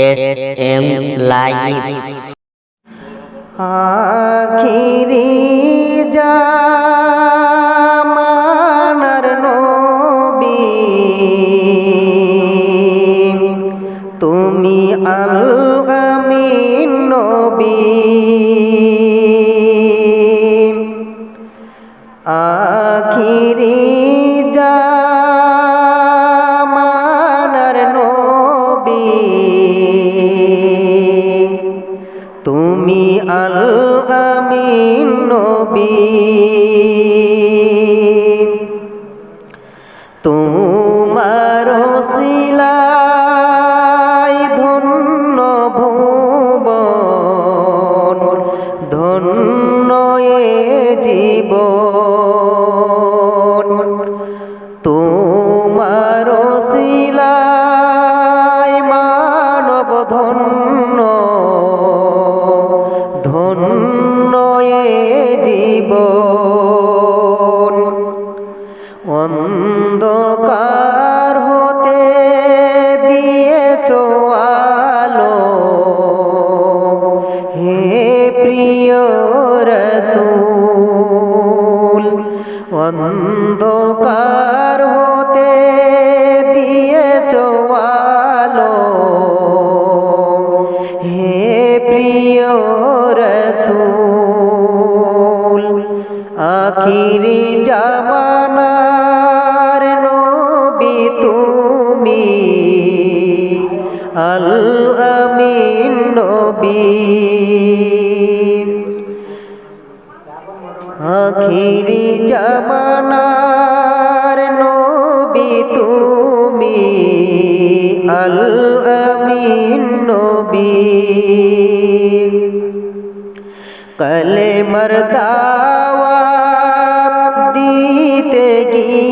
S M live আখিরি জামানার তুমি আল আমিন নবী। আখিরি নবী তোমার শিলাই ধন্য ভুবন ধন্য জীবন। তোমার শিলাই মানব ধন্য অন্ধকার হতে দিয়েছ আলো। হে প্রিয় রসুল আখিরি জামানার নবী তুমি আল আমিন নবী। জামানার নবী তুমি আল আমিন নবী। কলে মরদাওয়া দিতে গিয়ে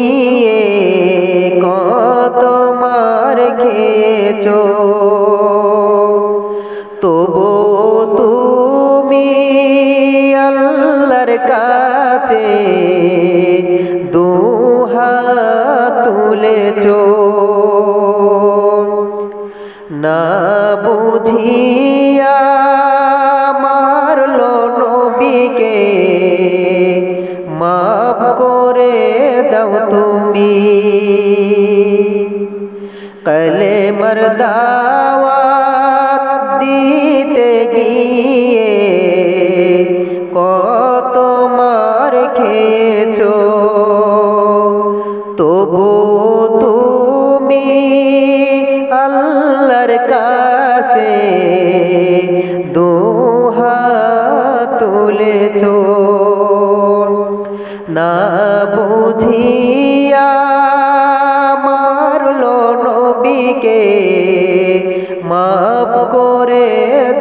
কাছে আল্লাহর কাছে দুহাত তুলেছ। না বুঝিয়া মারল নবীকে, মাফ করে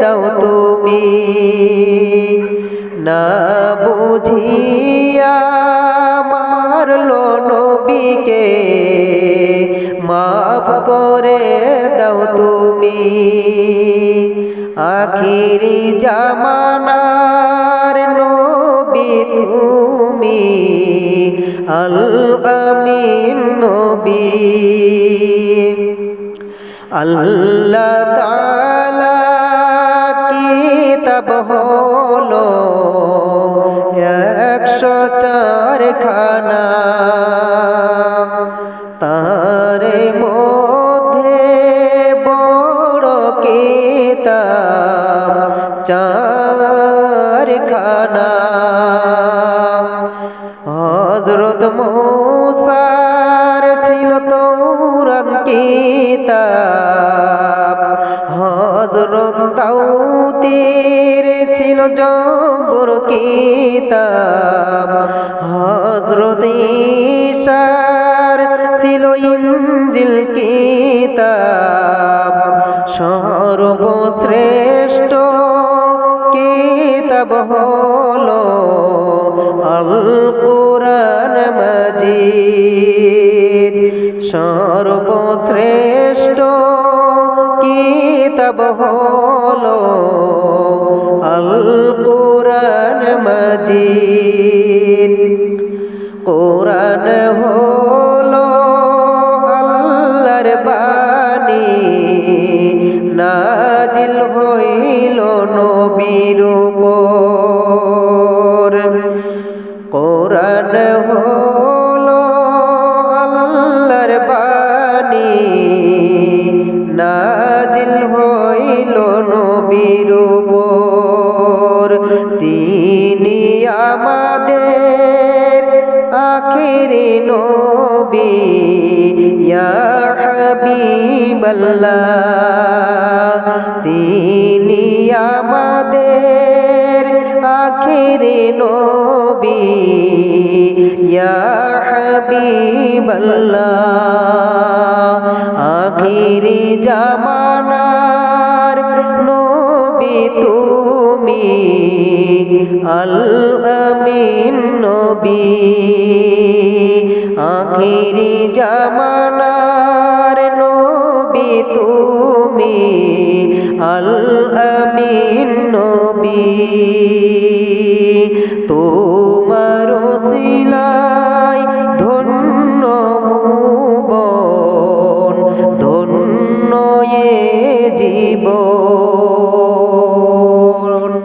দাও তুমি। না বুঝিয়া মারল নবীকে মাফ করে দাও তুমি। আখিরি জামানার নবী তুমি আল আমিন নবী। আল্লাহ তাআলা কিতাব হলো তার মধ্যে বড় কিতাব চার খানা হজরত মৌসার ছিল তৌরান কিতাব হজরত তাউতের ছিল জবর কিতাব হজরত ইঞ্জিল কিতাব সর্বশ্রেষ্ঠ কিতাব হলো আল কোরআন মাজিদ। সর্বশ্রেষ্ঠ কিতাব হলো আল কোরআন মাজিদ। হলো বাণী। নাজিল হইল নবীর তিনি আমাদের আখিরি নবী। ইয়া তিনি আমাদের আখিরি নবী। হাবিবাল্লাহ, আখিরি জামানার নবী তুমি আল আমিন নবী, আখিরি জামানার নবী তুমি আল আমিন নবী, তো